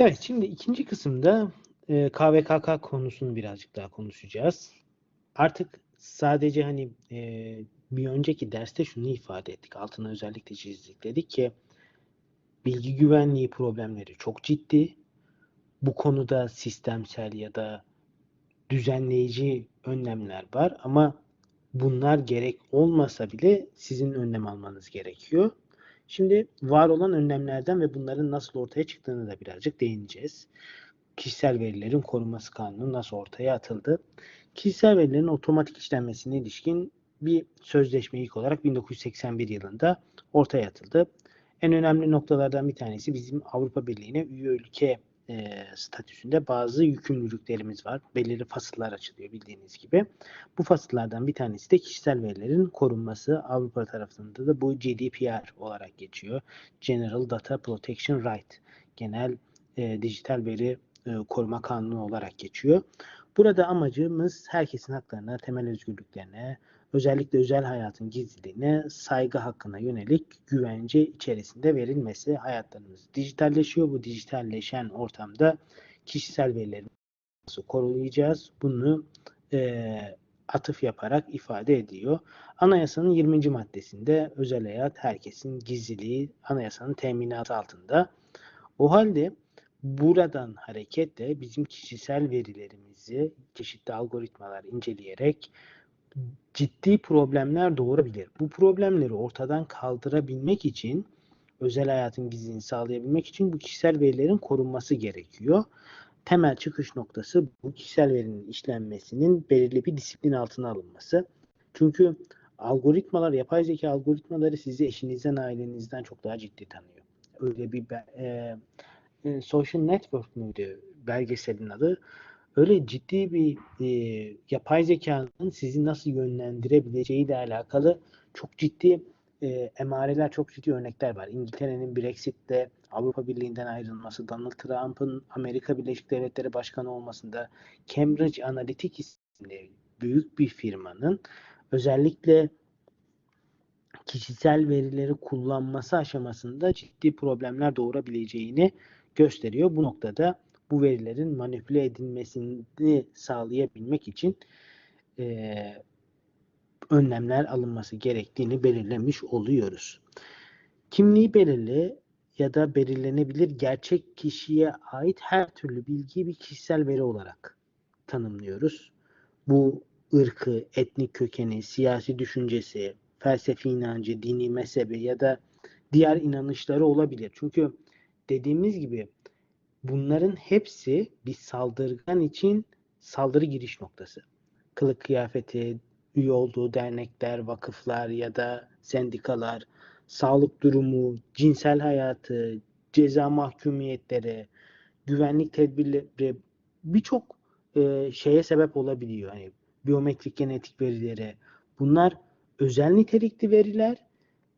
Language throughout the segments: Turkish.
Evet, şimdi ikinci kısımda e, KVKK konusunu birazcık daha konuşacağız. Artık sadece hani e, bir önceki derste şunu ifade ettik, altına özellikle çizdik. Dedik ki bilgi güvenliği problemleri çok ciddi. Bu konuda sistemsel ya da düzenleyici önlemler var ama bunlar gerek olmasa bile sizin önlem almanız gerekiyor. Şimdi var olan önlemlerden ve bunların nasıl ortaya çıktığını da birazcık değineceğiz. Kişisel verilerin korunması kanunu nasıl ortaya atıldı? Kişisel verilerin otomatik işlenmesine ilişkin bir sözleşme ilk olarak 1981 yılında ortaya atıldı. En önemli noktalardan bir tanesi bizim Avrupa Birliği'ne üye ülke e, statüsünde bazı yükümlülüklerimiz var. Belirli fasıllar açılıyor bildiğiniz gibi. Bu fasıllardan bir tanesi de kişisel verilerin korunması. Avrupa tarafında da bu GDPR olarak geçiyor. General Data Protection Right. Genel e, dijital veri e, koruma kanunu olarak geçiyor. Burada amacımız herkesin haklarına, temel özgürlüklerine, özellikle özel hayatın gizliliğine, saygı hakkına yönelik güvence içerisinde verilmesi. Hayatlarımız dijitalleşiyor. Bu dijitalleşen ortamda kişisel verileri nasıl koruyacağız? Bunu e, atıf yaparak ifade ediyor. Anayasanın 20. maddesinde özel hayat herkesin gizliliği anayasanın teminatı altında. O halde buradan hareketle bizim kişisel verilerimizi çeşitli algoritmalar inceleyerek ciddi problemler doğurabilir. Bu problemleri ortadan kaldırabilmek için özel hayatın gizliliğini sağlayabilmek için bu kişisel verilerin korunması gerekiyor. Temel çıkış noktası bu kişisel verinin işlenmesinin belirli bir disiplin altına alınması. Çünkü algoritmalar, yapay zeka algoritmaları sizi eşinizden, ailenizden çok daha ciddi tanıyor. Öyle bir e, e, Social Network müydü belgeselin adı? Öyle ciddi bir e, yapay zekanın sizi nasıl yönlendirebileceği ile alakalı çok ciddi e, emareler, çok ciddi örnekler var. İngiltere'nin Brexit'te Avrupa Birliği'nden ayrılması, Donald Trump'ın Amerika Birleşik Devletleri Başkanı olmasında Cambridge Analytica isimli büyük bir firmanın özellikle kişisel verileri kullanması aşamasında ciddi problemler doğurabileceğini gösteriyor. Bu noktada bu verilerin manipüle edilmesini sağlayabilmek için e, önlemler alınması gerektiğini belirlemiş oluyoruz. Kimliği belirli ya da belirlenebilir gerçek kişiye ait her türlü bilgiyi bir kişisel veri olarak tanımlıyoruz. Bu ırkı, etnik kökeni, siyasi düşüncesi, felsefi inancı, dini mezhebi ya da diğer inanışları olabilir. Çünkü dediğimiz gibi Bunların hepsi bir saldırgan için saldırı giriş noktası. Kılık kıyafeti, üye olduğu dernekler, vakıflar ya da sendikalar, sağlık durumu, cinsel hayatı, ceza mahkumiyetleri, güvenlik tedbirleri birçok e, şeye sebep olabiliyor. Hani biyometrik genetik verileri. Bunlar özel nitelikli veriler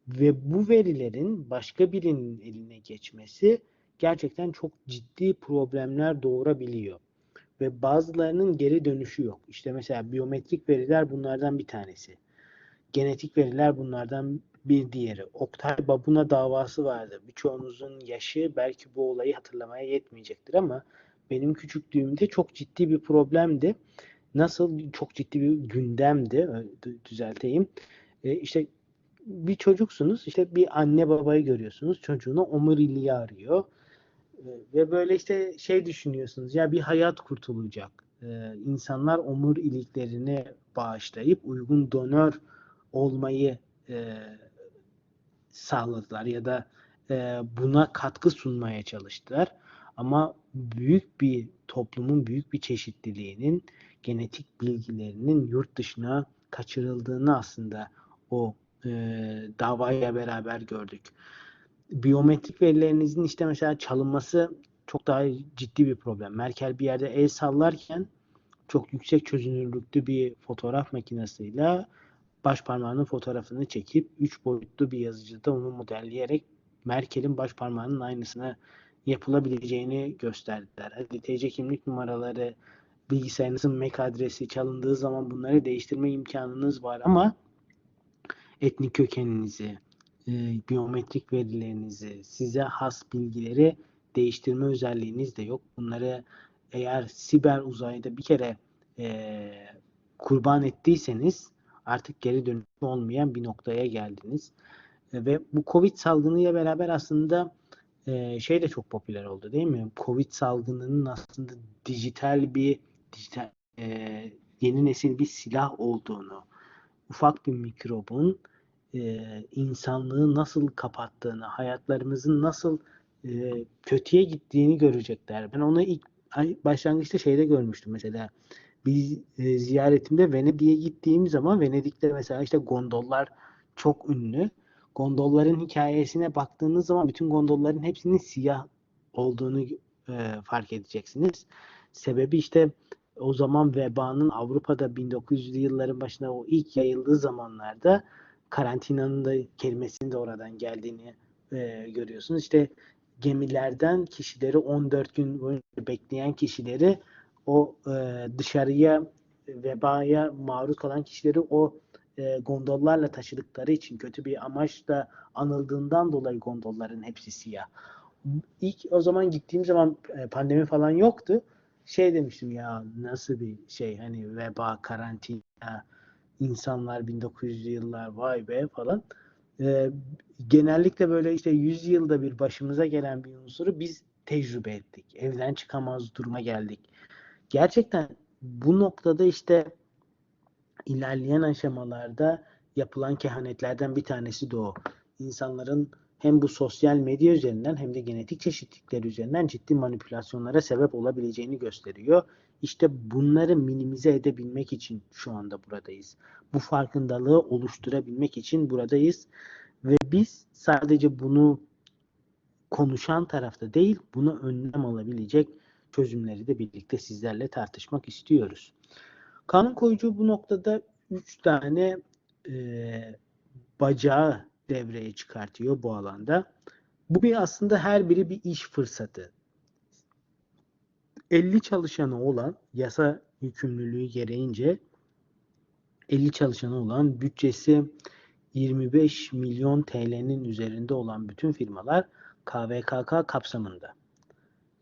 ve bu verilerin başka birinin eline geçmesi gerçekten çok ciddi problemler doğurabiliyor. Ve bazılarının geri dönüşü yok. İşte mesela biyometrik veriler bunlardan bir tanesi. Genetik veriler bunlardan bir diğeri. Oktay Babuna davası vardı. Birçoğunuzun yaşı belki bu olayı hatırlamaya yetmeyecektir ama benim küçüklüğümde çok ciddi bir problemdi. Nasıl çok ciddi bir gündemdi düzelteyim. E, işte bir çocuksunuz işte bir anne babayı görüyorsunuz çocuğuna omuriliği arıyor ve böyle işte şey düşünüyorsunuz ya bir hayat kurtulacak. Ee, insanlar omur iliklerini bağışlayıp uygun donör olmayı e, sağladılar ya da e, buna katkı sunmaya çalıştılar. Ama büyük bir toplumun büyük bir çeşitliliğinin genetik bilgilerinin yurt dışına kaçırıldığını aslında o e, davayla beraber gördük biyometrik verilerinizin işte mesela çalınması çok daha ciddi bir problem. Merkel bir yerde el sallarken çok yüksek çözünürlüklü bir fotoğraf makinesiyle baş parmağının fotoğrafını çekip 3 boyutlu bir yazıcıda onu modelleyerek Merkel'in baş parmağının aynısını yapılabileceğini gösterdiler. Hadi TC kimlik numaraları, bilgisayarınızın MAC adresi çalındığı zaman bunları değiştirme imkanınız var ama etnik kökeninizi, e, biyometrik verilerinizi, size has bilgileri değiştirme özelliğiniz de yok. Bunları eğer siber uzayda bir kere e, kurban ettiyseniz artık geri dönüşü olmayan bir noktaya geldiniz. E, ve bu Covid salgınıyla beraber aslında e, şey de çok popüler oldu değil mi? Covid salgınının aslında dijital bir dijital e, yeni nesil bir silah olduğunu, ufak bir mikrobun e, insanlığı nasıl kapattığını, hayatlarımızın nasıl e, kötüye gittiğini görecekler. Ben onu ilk başlangıçta şeyde görmüştüm mesela. Bir ziyaretimde Venedik'e gittiğim zaman Venedik'te mesela işte gondollar çok ünlü. Gondolların hikayesine baktığınız zaman bütün gondolların hepsinin siyah olduğunu e, fark edeceksiniz. Sebebi işte o zaman vebanın Avrupa'da 1900'lü yılların başında o ilk yayıldığı zamanlarda karantinanın da kelimesinin de oradan geldiğini e, görüyorsunuz. İşte gemilerden kişileri 14 gün boyunca bekleyen kişileri o e, dışarıya vebaya maruz kalan kişileri o e, gondollarla taşıdıkları için kötü bir amaçla anıldığından dolayı gondolların hepsi siyah. İlk o zaman gittiğim zaman e, pandemi falan yoktu. Şey demiştim ya nasıl bir şey hani veba, karantina, insanlar 1900'lü yıllar vay be falan. E, genellikle böyle işte 100 yılda bir başımıza gelen bir unsuru biz tecrübe ettik. Evden çıkamaz duruma geldik. Gerçekten bu noktada işte ilerleyen aşamalarda yapılan kehanetlerden bir tanesi de o. İnsanların hem bu sosyal medya üzerinden hem de genetik çeşitlilikler üzerinden ciddi manipülasyonlara sebep olabileceğini gösteriyor. İşte bunları minimize edebilmek için şu anda buradayız. Bu farkındalığı oluşturabilmek için buradayız. Ve biz sadece bunu konuşan tarafta değil, bunu önlem alabilecek çözümleri de birlikte sizlerle tartışmak istiyoruz. Kanun koyucu bu noktada üç tane e, bacağı devreye çıkartıyor bu alanda. Bu bir aslında her biri bir iş fırsatı. 50 çalışanı olan yasa yükümlülüğü gereğince 50 çalışanı olan bütçesi 25 milyon TL'nin üzerinde olan bütün firmalar KVKK kapsamında.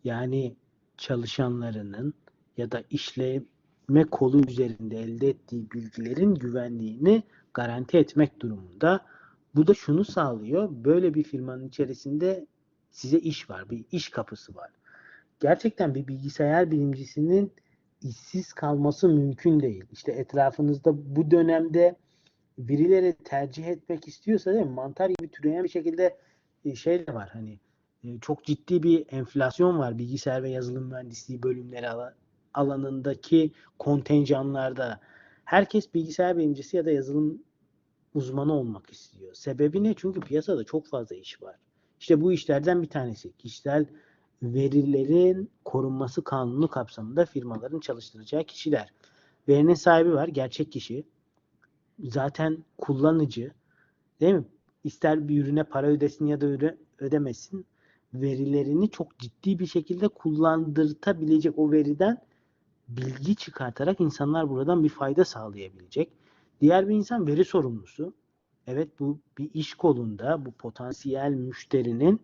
Yani çalışanlarının ya da işleme kolu üzerinde elde ettiği bilgilerin güvenliğini garanti etmek durumunda. Bu da şunu sağlıyor. Böyle bir firmanın içerisinde size iş var. Bir iş kapısı var. Gerçekten bir bilgisayar bilimcisinin işsiz kalması mümkün değil. İşte etrafınızda bu dönemde birileri tercih etmek istiyorsa değil mi? Mantar gibi türeyen bir şekilde e, şey de var hani e, çok ciddi bir enflasyon var bilgisayar ve yazılım mühendisliği bölümleri alanındaki kontenjanlarda. Herkes bilgisayar bilimcisi ya da yazılım uzmanı olmak istiyor. Sebebi ne? Çünkü piyasada çok fazla iş var. İşte bu işlerden bir tanesi. Kişisel verilerin korunması kanunu kapsamında firmaların çalıştıracağı kişiler. Verinin sahibi var, gerçek kişi. Zaten kullanıcı, değil mi? İster bir ürüne para ödesin ya da öde, ödemesin, verilerini çok ciddi bir şekilde kullandırtabilecek o veriden bilgi çıkartarak insanlar buradan bir fayda sağlayabilecek. Diğer bir insan veri sorumlusu. Evet bu bir iş kolunda bu potansiyel müşterinin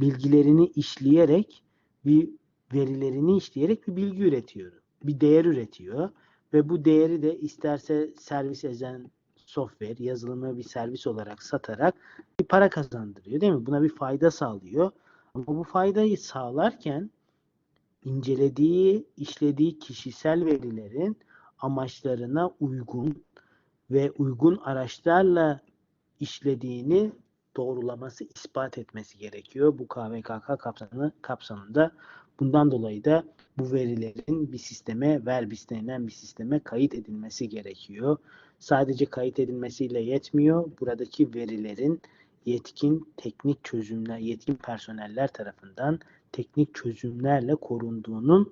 bilgilerini işleyerek bir verilerini işleyerek bir bilgi üretiyor. Bir değer üretiyor ve bu değeri de isterse servis eden software, yazılımı bir servis olarak satarak bir para kazandırıyor değil mi? Buna bir fayda sağlıyor. Ama bu faydayı sağlarken incelediği, işlediği kişisel verilerin amaçlarına uygun ve uygun araçlarla işlediğini doğrulaması, ispat etmesi gerekiyor bu KVKK kapsamında, kapsamında. Bundan dolayı da bu verilerin bir sisteme, verbis denilen bir sisteme kayıt edilmesi gerekiyor. Sadece kayıt edilmesiyle yetmiyor. Buradaki verilerin yetkin teknik çözümler, yetkin personeller tarafından teknik çözümlerle korunduğunun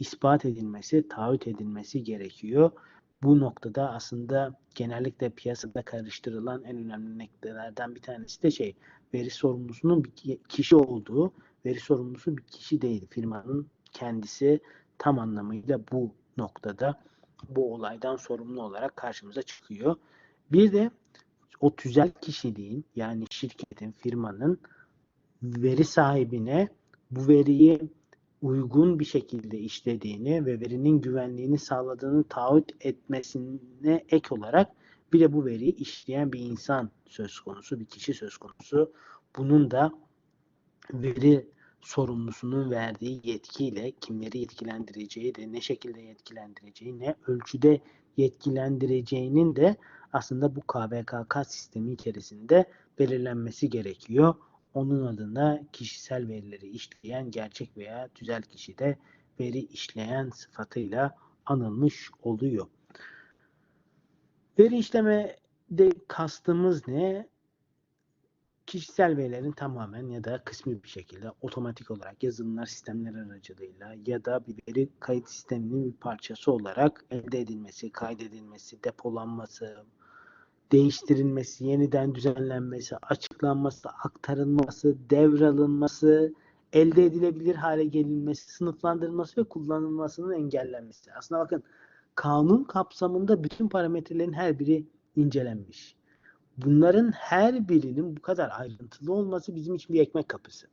ispat edilmesi, taahhüt edilmesi gerekiyor. Bu noktada aslında genellikle piyasada karıştırılan en önemli noktalardan bir tanesi de şey, veri sorumlusunun bir kişi olduğu, veri sorumlusu bir kişi değil. Firmanın kendisi tam anlamıyla bu noktada bu olaydan sorumlu olarak karşımıza çıkıyor. Bir de o tüzel kişiliğin yani şirketin, firmanın veri sahibine bu veriyi uygun bir şekilde işlediğini ve verinin güvenliğini sağladığını taahhüt etmesine ek olarak bir de bu veriyi işleyen bir insan söz konusu, bir kişi söz konusu. Bunun da veri sorumlusunun verdiği yetkiyle kimleri yetkilendireceği de ne şekilde yetkilendireceği, ne ölçüde yetkilendireceğinin de aslında bu KVKK sistemi içerisinde belirlenmesi gerekiyor. Onun adına kişisel verileri işleyen gerçek veya tüzel kişi de veri işleyen sıfatıyla anılmış oluyor. Veri işlemede kastımız ne? Kişisel verilerin tamamen ya da kısmi bir şekilde otomatik olarak yazılımlar sistemler aracılığıyla ya da bir veri kayıt sisteminin bir parçası olarak elde edilmesi, kaydedilmesi, depolanması, değiştirilmesi, yeniden düzenlenmesi, açıklanması, aktarılması, devralınması, elde edilebilir hale gelinmesi, sınıflandırılması ve kullanılmasının engellenmesi. Aslında bakın kanun kapsamında bütün parametrelerin her biri incelenmiş. Bunların her birinin bu kadar ayrıntılı olması bizim için bir ekmek kapısı.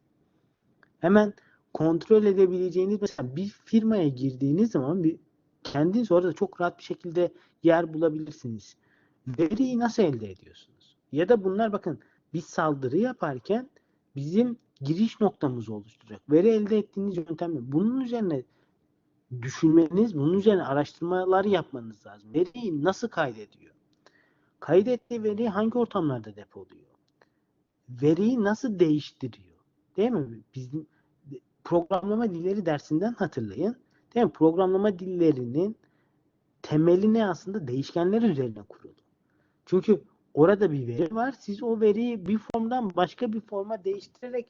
Hemen kontrol edebileceğiniz mesela bir firmaya girdiğiniz zaman bir kendiniz orada çok rahat bir şekilde yer bulabilirsiniz. Veriyi nasıl elde ediyorsunuz? Ya da bunlar bakın bir saldırı yaparken bizim giriş noktamızı oluşturacak. Veri elde ettiğiniz yöntem? Bunun üzerine düşünmeniz, bunun üzerine araştırmalar yapmanız lazım. Veriyi nasıl kaydediyor? Kaydettiği veriyi hangi ortamlarda depoluyor? Veriyi nasıl değiştiriyor? Değil mi? Bizim programlama dilleri dersinden hatırlayın. Değil mi? Programlama dillerinin temeli ne aslında değişkenler üzerine kurulu. Çünkü orada bir veri var. Siz o veriyi bir formdan başka bir forma değiştirerek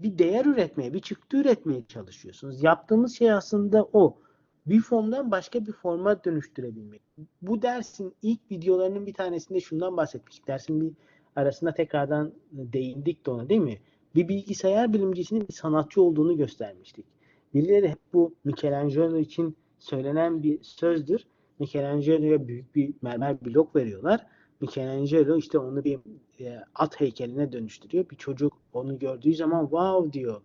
bir değer üretmeye, bir çıktı üretmeye çalışıyorsunuz. Yaptığımız şey aslında o. Bir formdan başka bir forma dönüştürebilmek. Bu dersin ilk videolarının bir tanesinde şundan bahsetmiştik. Dersin bir arasında tekrardan değindik de ona değil mi? Bir bilgisayar bilimcisinin bir sanatçı olduğunu göstermiştik. Birileri hep bu Michelangelo için söylenen bir sözdür. Michelangelo'ya büyük bir mermer blok veriyorlar. Michelangelo işte onu bir e, at heykeline dönüştürüyor. Bir çocuk onu gördüğü zaman wow diyor.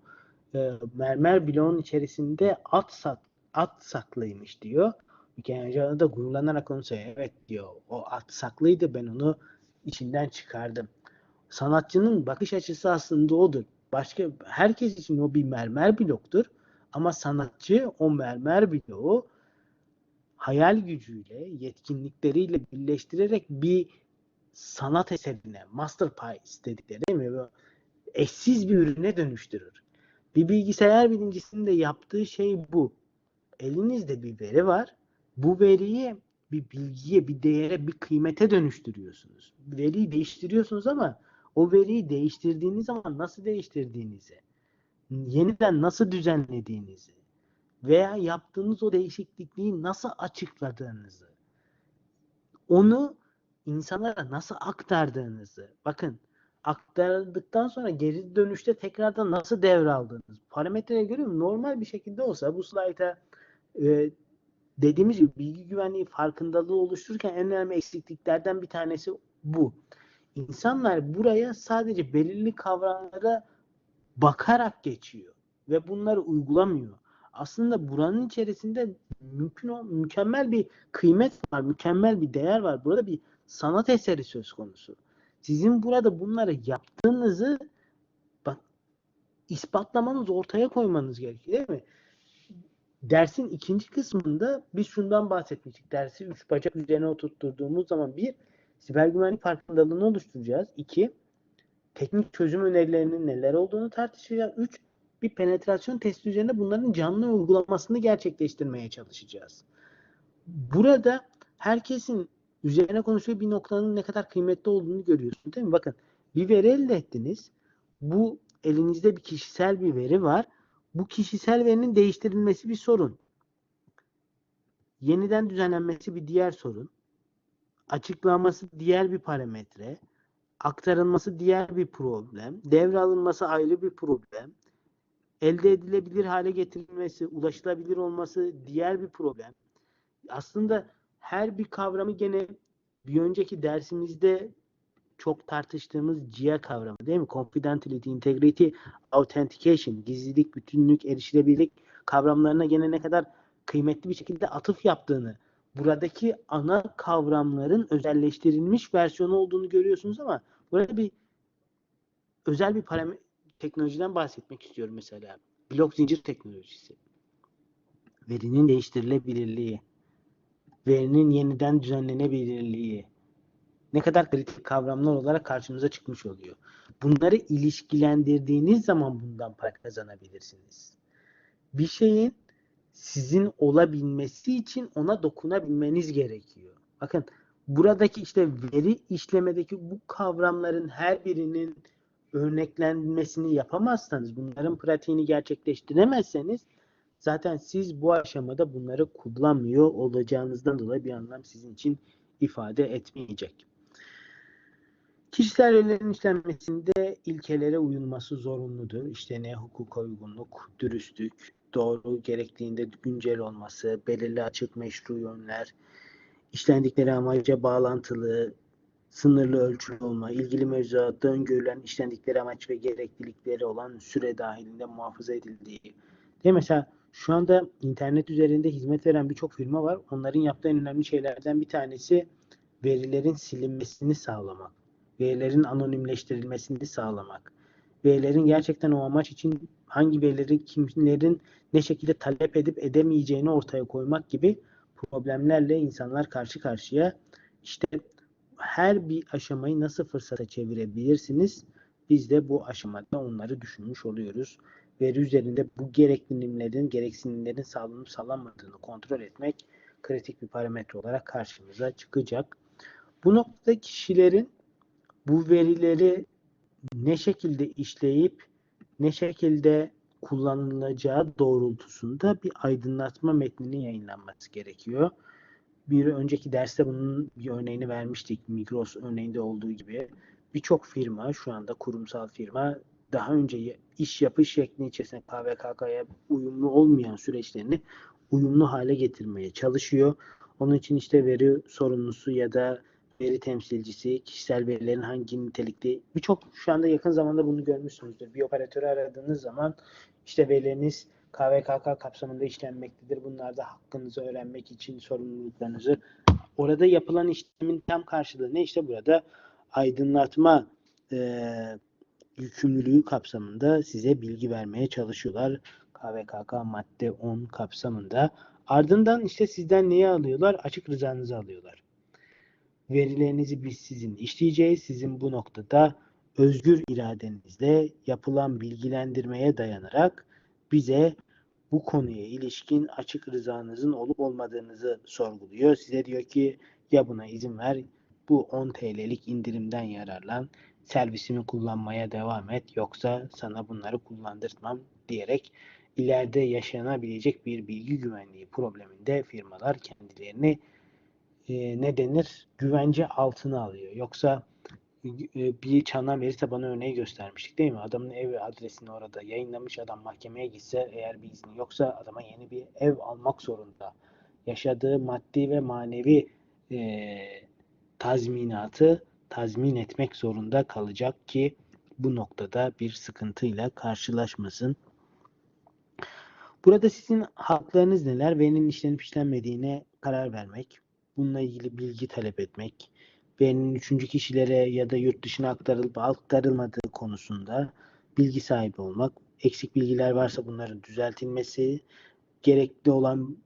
E, mermer bloğun içerisinde at sat at saklıymış diyor. Michelangelo da gururlanarak onu söylüyor. Evet diyor. O at saklıydı ben onu içinden çıkardım. Sanatçının bakış açısı aslında odur. Başka herkes için o bir mermer bloktur. Ama sanatçı o mermer bloğu hayal gücüyle, yetkinlikleriyle birleştirerek bir sanat eserine, masterpiece dedikleri değil mi? Böyle eşsiz bir ürüne dönüştürür. Bir bilgisayar bilimcisinin de yaptığı şey bu. Elinizde bir veri var. Bu veriyi bir bilgiye, bir değere, bir kıymete dönüştürüyorsunuz. Veriyi değiştiriyorsunuz ama o veriyi değiştirdiğiniz zaman nasıl değiştirdiğinizi, yeniden nasıl düzenlediğinizi veya yaptığınız o değişiklikliği nasıl açıkladığınızı, onu insanlara nasıl aktardığınızı, bakın aktardıktan sonra geri dönüşte tekrardan nasıl devraldığınız parametreye göre normal bir şekilde olsa bu slayta e, dediğimiz gibi bilgi güvenliği farkındalığı oluştururken en önemli eksikliklerden bir tanesi bu. İnsanlar buraya sadece belirli kavramlara bakarak geçiyor ve bunları uygulamıyor. Aslında buranın içerisinde mümkün mükemmel bir kıymet var, mükemmel bir değer var. Burada bir sanat eseri söz konusu. Sizin burada bunları yaptığınızı bak ispatlamanız, ortaya koymanız gerekiyor değil mi? Dersin ikinci kısmında biz şundan bahsetmiştik. Dersi üç bacak üzerine oturtturduğumuz zaman bir, siber güvenlik farkındalığını oluşturacağız. İki, teknik çözüm önerilerinin neler olduğunu tartışacağız. Üç, bir penetrasyon testi üzerinde bunların canlı uygulamasını gerçekleştirmeye çalışacağız. Burada herkesin üzerine konuşuyor bir noktanın ne kadar kıymetli olduğunu görüyorsun değil mi? Bakın bir veri elde ettiniz. Bu elinizde bir kişisel bir veri var. Bu kişisel verinin değiştirilmesi bir sorun. Yeniden düzenlenmesi bir diğer sorun. Açıklanması diğer bir parametre. Aktarılması diğer bir problem. Devralınması ayrı bir problem. Elde edilebilir hale getirilmesi, ulaşılabilir olması diğer bir problem. Aslında her bir kavramı gene bir önceki dersimizde çok tartıştığımız CIA kavramı değil mi? Confidentiality, Integrity, Authentication, gizlilik, bütünlük, erişilebilirlik kavramlarına gene ne kadar kıymetli bir şekilde atıf yaptığını, buradaki ana kavramların özelleştirilmiş versiyonu olduğunu görüyorsunuz ama burada bir özel bir teknolojiden bahsetmek istiyorum mesela. Blok zincir teknolojisi. Verinin değiştirilebilirliği, verinin yeniden düzenlenebilirliği ne kadar kritik kavramlar olarak karşımıza çıkmış oluyor. Bunları ilişkilendirdiğiniz zaman bundan para kazanabilirsiniz. Bir şeyin sizin olabilmesi için ona dokunabilmeniz gerekiyor. Bakın buradaki işte veri işlemedeki bu kavramların her birinin örneklenmesini yapamazsanız, bunların pratiğini gerçekleştiremezseniz zaten siz bu aşamada bunları kullanmıyor olacağınızdan dolayı bir anlam sizin için ifade etmeyecek. Kişisel verilerin işlenmesinde ilkelere uyulması zorunludur. İşte ne hukuka uygunluk, dürüstlük, doğru gerektiğinde güncel olması, belirli açık meşru yönler, işlendikleri amaca bağlantılı, sınırlı ölçülü olma, ilgili mevzuatta öngörülen işlendikleri amaç ve gereklilikleri olan süre dahilinde muhafaza edildiği. Değil mesela şu anda internet üzerinde hizmet veren birçok firma var. Onların yaptığı en önemli şeylerden bir tanesi verilerin silinmesini sağlamak. Verilerin anonimleştirilmesini sağlamak. Verilerin gerçekten o amaç için hangi verileri kimlerin ne şekilde talep edip edemeyeceğini ortaya koymak gibi problemlerle insanlar karşı karşıya. İşte her bir aşamayı nasıl fırsata çevirebilirsiniz? Biz de bu aşamada onları düşünmüş oluyoruz. Veri üzerinde bu gereksinimlerin, gereksinimlerin sağlanıp sağlanmadığını kontrol etmek kritik bir parametre olarak karşımıza çıkacak. Bu noktada kişilerin bu verileri ne şekilde işleyip ne şekilde kullanılacağı doğrultusunda bir aydınlatma metninin yayınlanması gerekiyor. Bir önceki derste bunun bir örneğini vermiştik. Migros örneğinde olduğu gibi birçok firma şu anda kurumsal firma daha önce iş yapış şekli içerisinde KVKK'ya uyumlu olmayan süreçlerini uyumlu hale getirmeye çalışıyor. Onun için işte veri sorumlusu ya da veri temsilcisi, kişisel verilerin hangi nitelikte birçok şu anda yakın zamanda bunu görmüşsünüzdür. Bir operatörü aradığınız zaman işte verileriniz KVKK kapsamında işlenmektedir. Bunlarda hakkınızı öğrenmek için sorumluluklarınızı orada yapılan işlemin tam karşılığı ne? İşte burada aydınlatma e, yükümlülüğü kapsamında size bilgi vermeye çalışıyorlar. KVKK madde 10 kapsamında. Ardından işte sizden neyi alıyorlar? Açık rızanızı alıyorlar. Verilerinizi biz sizin işleyeceğiz. Sizin bu noktada özgür iradenizle yapılan bilgilendirmeye dayanarak bize bu konuya ilişkin açık rızanızın olup olmadığınızı sorguluyor. Size diyor ki ya buna izin ver, bu 10 TL'lik indirimden yararlan, servisimi kullanmaya devam et yoksa sana bunları kullandırtmam diyerek ileride yaşanabilecek bir bilgi güvenliği probleminde firmalar kendilerini e, ne denir güvence altına alıyor. Yoksa e, bir çandan verirse bana örneği göstermiştik değil mi? Adamın ev adresini orada yayınlamış adam mahkemeye gitse eğer bir izni yoksa adama yeni bir ev almak zorunda. Yaşadığı maddi ve manevi e, tazminatı tazmin etmek zorunda kalacak ki bu noktada bir sıkıntıyla karşılaşmasın. Burada sizin haklarınız neler? Verinin işlenip işlenmediğine karar vermek, bununla ilgili bilgi talep etmek, verinin üçüncü kişilere ya da yurt dışına aktarılıp aktarılmadığı konusunda bilgi sahibi olmak, eksik bilgiler varsa bunların düzeltilmesi, gerekli olan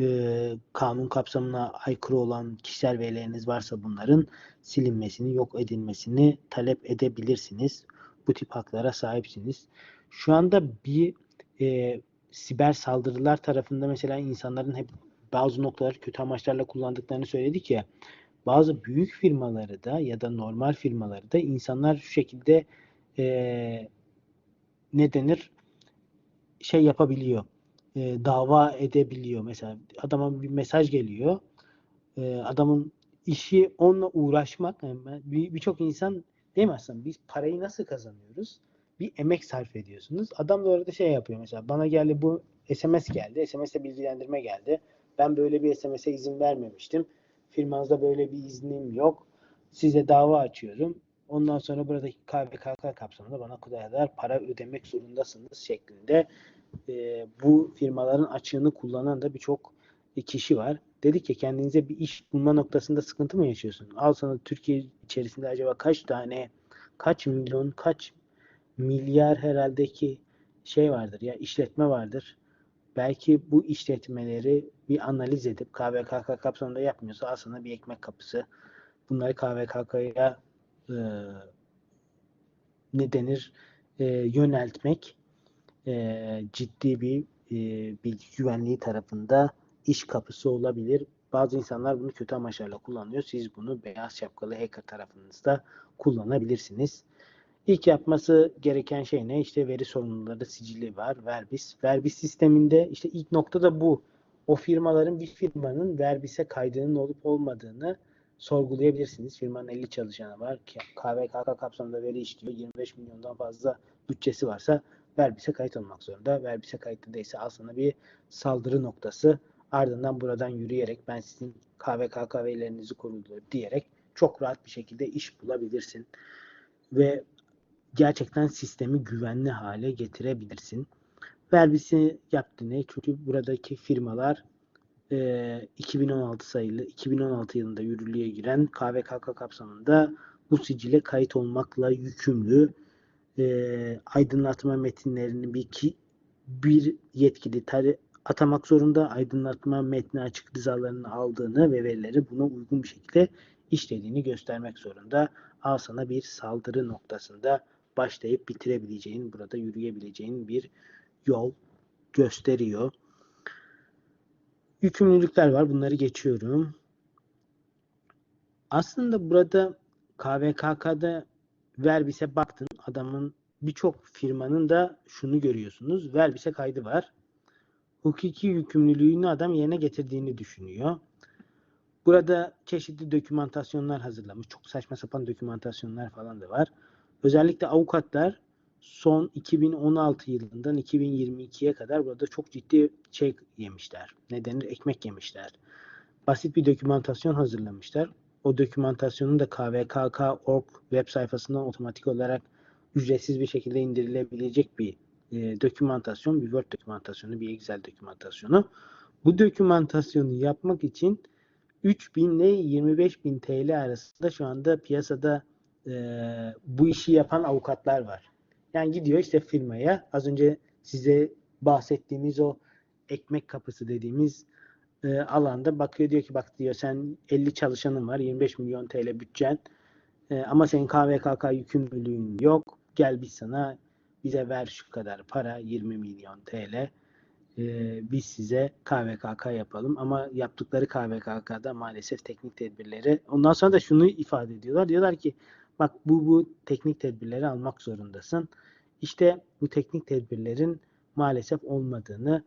e, kanun kapsamına aykırı olan kişisel verileriniz varsa bunların silinmesini, yok edilmesini talep edebilirsiniz. Bu tip haklara sahipsiniz. Şu anda bir e, siber saldırılar tarafında mesela insanların hep bazı noktaları kötü amaçlarla kullandıklarını söyledik ya. Bazı büyük firmaları da ya da normal firmaları da insanlar şu şekilde e, ne denir şey yapabiliyor. E, dava edebiliyor. Mesela adama bir mesaj geliyor. E, adamın işi onunla uğraşmak. Yani Birçok bir insan değil mi aslında? Biz parayı nasıl kazanıyoruz? Bir emek sarf ediyorsunuz. Adam da orada şey yapıyor mesela. Bana geldi bu SMS geldi. SMS'te bilgilendirme geldi. Ben böyle bir SMS'e izin vermemiştim. Firmanızda böyle bir iznim yok. Size dava açıyorum. Ondan sonra buradaki KVKK kapsamında bana kadar para ödemek zorundasınız şeklinde e, bu firmaların açığını kullanan da birçok kişi var. Dedi ki kendinize bir iş bulma noktasında sıkıntı mı yaşıyorsun? Al sana Türkiye içerisinde acaba kaç tane, kaç milyon, kaç milyar herhalde ki şey vardır ya işletme vardır. Belki bu işletmeleri bir analiz edip KVKK kapsamında yapmıyorsa sana bir ekmek kapısı. Bunları KVKK'ya e, ne denir e, yöneltmek e, ciddi bir e, bilgi güvenliği tarafında iş kapısı olabilir. Bazı insanlar bunu kötü amaçlarla kullanıyor. Siz bunu beyaz şapkalı hacker tarafınızda kullanabilirsiniz. İlk yapması gereken şey ne? İşte veri sorumluları sicili var. Verbis. Verbis sisteminde işte ilk nokta da bu. O firmaların bir firmanın Verbis'e kaydının olup olmadığını sorgulayabilirsiniz. Firmanın 50 çalışanı var. KVKK kapsamında veri işliyor. 25 milyondan fazla bütçesi varsa Verbis'e kayıt olmak zorunda. Verbis'e kayıtlı değilse aslında bir saldırı noktası. Ardından buradan yürüyerek ben sizin KVKK verilerinizi korudum diyerek çok rahat bir şekilde iş bulabilirsin. Ve gerçekten sistemi güvenli hale getirebilirsin. Verbis'i yaptı ne? Çünkü buradaki firmalar e, 2016 sayılı 2016 yılında yürürlüğe giren KVKK kapsamında bu sicile kayıt olmakla yükümlü e, aydınlatma metinlerini bir ki bir yetkili tar- atamak zorunda aydınlatma metni açık rızalarını aldığını ve verileri buna uygun bir şekilde işlediğini göstermek zorunda. Al sana bir saldırı noktasında başlayıp bitirebileceğin, burada yürüyebileceğin bir yol gösteriyor. Yükümlülükler var. Bunları geçiyorum. Aslında burada KVKK'da Verbis'e baktın. Adamın birçok firmanın da şunu görüyorsunuz. Verbis'e kaydı var. Hukuki yükümlülüğünü adam yerine getirdiğini düşünüyor. Burada çeşitli dokümantasyonlar hazırlamış. Çok saçma sapan dokümantasyonlar falan da var. Özellikle avukatlar son 2016 yılından 2022'ye kadar burada çok ciddi şey yemişler. Ne denir? Ekmek yemişler. Basit bir dokümantasyon hazırlamışlar. O dokümantasyonun da kvkk.org web sayfasından otomatik olarak ücretsiz bir şekilde indirilebilecek bir e, dokümantasyon, bir Word dokümantasyonu, bir Excel dokümantasyonu. Bu dokümantasyonu yapmak için 3000 ile 25.000 TL arasında şu anda piyasada e, bu işi yapan avukatlar var. Yani gidiyor işte firmaya az önce size bahsettiğimiz o ekmek kapısı dediğimiz e, alanda bakıyor diyor ki bak diyor sen 50 çalışanın var 25 milyon TL bütçen. E, ama senin KVKK yükümlülüğün yok. Gel biz sana bize ver şu kadar para 20 milyon TL e, biz size KVKK yapalım. Ama yaptıkları KVKK'da maalesef teknik tedbirleri ondan sonra da şunu ifade ediyorlar. Diyorlar ki bak bu bu teknik tedbirleri almak zorundasın. İşte bu teknik tedbirlerin maalesef olmadığını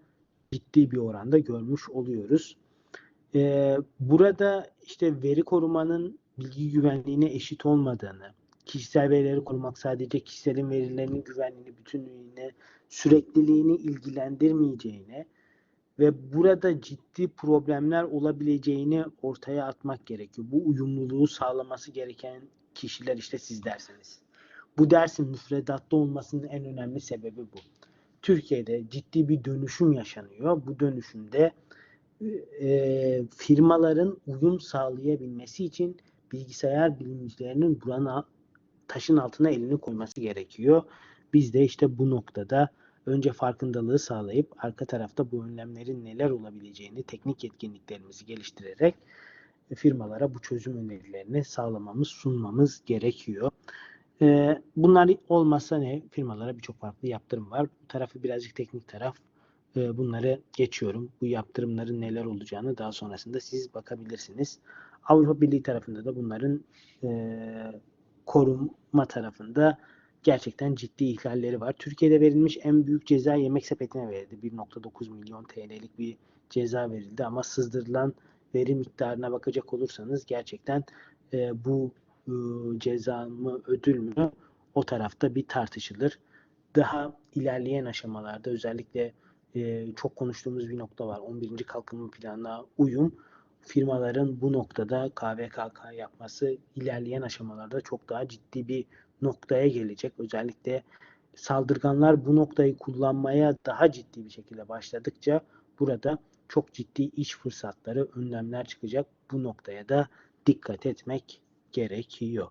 ciddi bir oranda görmüş oluyoruz. Ee, burada işte veri korumanın bilgi güvenliğine eşit olmadığını, kişisel verileri korumak sadece kişiselin verilerinin güvenliğini, bütünlüğüne, sürekliliğini ilgilendirmeyeceğine ve burada ciddi problemler olabileceğini ortaya atmak gerekiyor. Bu uyumluluğu sağlaması gereken kişiler işte siz dersiniz. Bu dersin müfredatta olmasının en önemli sebebi bu. Türkiye'de ciddi bir dönüşüm yaşanıyor. Bu dönüşümde e, firmaların uyum sağlayabilmesi için bilgisayar bilimcilerinin buranın taşın altına elini koyması gerekiyor. Biz de işte bu noktada önce farkındalığı sağlayıp arka tarafta bu önlemlerin neler olabileceğini teknik yetkinliklerimizi geliştirerek firmalara bu çözüm önerilerini sağlamamız, sunmamız gerekiyor. Ee, bunlar olmazsa ne? Firmalara birçok farklı yaptırım var. Bu tarafı birazcık teknik taraf. Ee, bunları geçiyorum. Bu yaptırımların neler olacağını daha sonrasında siz bakabilirsiniz. Avrupa Birliği tarafında da bunların e, koruma tarafında gerçekten ciddi ihlalleri var. Türkiye'de verilmiş en büyük ceza yemek sepetine verildi. 1.9 milyon TL'lik bir ceza verildi ama sızdırılan veri miktarına bakacak olursanız gerçekten e, bu ceza mı ödül mü o tarafta bir tartışılır. Daha ilerleyen aşamalarda özellikle e, çok konuştuğumuz bir nokta var. 11. kalkınma planına uyum firmaların bu noktada KVKK yapması ilerleyen aşamalarda çok daha ciddi bir noktaya gelecek. Özellikle saldırganlar bu noktayı kullanmaya daha ciddi bir şekilde başladıkça burada çok ciddi iş fırsatları, önlemler çıkacak. Bu noktaya da dikkat etmek gerekiyor.